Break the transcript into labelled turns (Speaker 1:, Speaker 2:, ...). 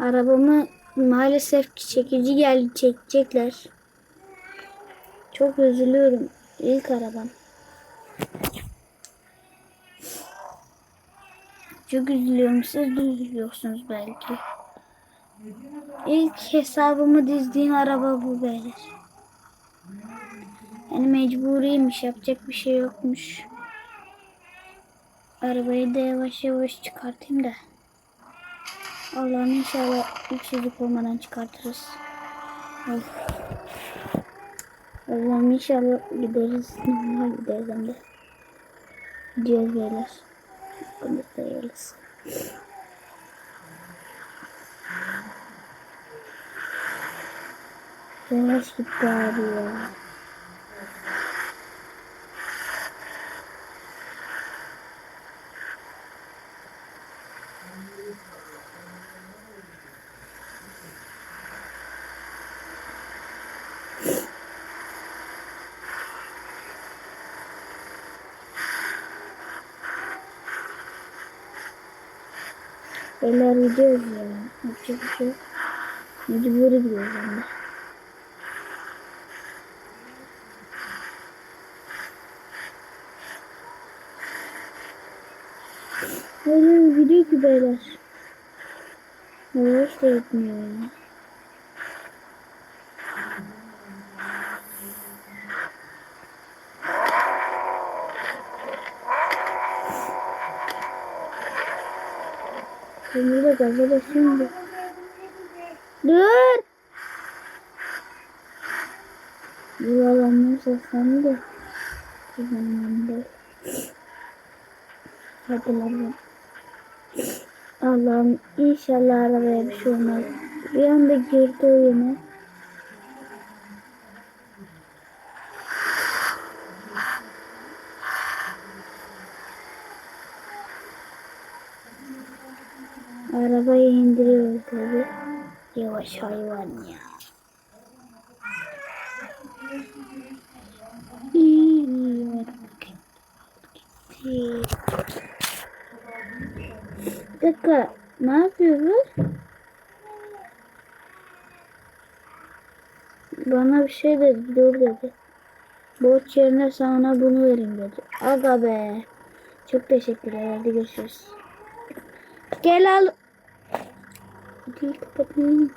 Speaker 1: Arabamı maalesef ki çekici geldi çekecekler. Çok üzülüyorum. İlk arabam. Çok üzülüyorum. Siz de üzülüyorsunuz belki. İlk hesabımı dizdiğim araba bu beyler. Yani mecburiymiş. Yapacak bir şey yokmuş. Arabayı da yavaş yavaş çıkartayım da. Allah'ım inşallah üksüzlük olmadan çıkartırız. Of. Allah'ım inşallah gideriz. Normal gideriz hem de. Gidiyoruz beyler. Sayarız. Yavaş gitti abi ya. Beyler gidiyoruz ya. Yapacak bir şey yok. Mecburi gidiyoruz de. Öyle gidiyor ki beyler. Yavaş da gitmiyor ya. Şimdi de gaza basıyorum da. Dur! Bu alanın seslerini de kullanmam da. Hadi lan. Allah'ım inşallah arabaya bir şey olmaz. Bir anda girdi oyuna. Arabayı indiriyoruz tabi. Yavaş hayvan ya. Bir dakika. Ne yapıyoruz? Bana bir şey dedi. Dur dedi. Borç yerine sana bunu vereyim dedi. Aga be. Çok teşekkürler. Hadi görüşürüz. Gel al. Hadi kapatmayın.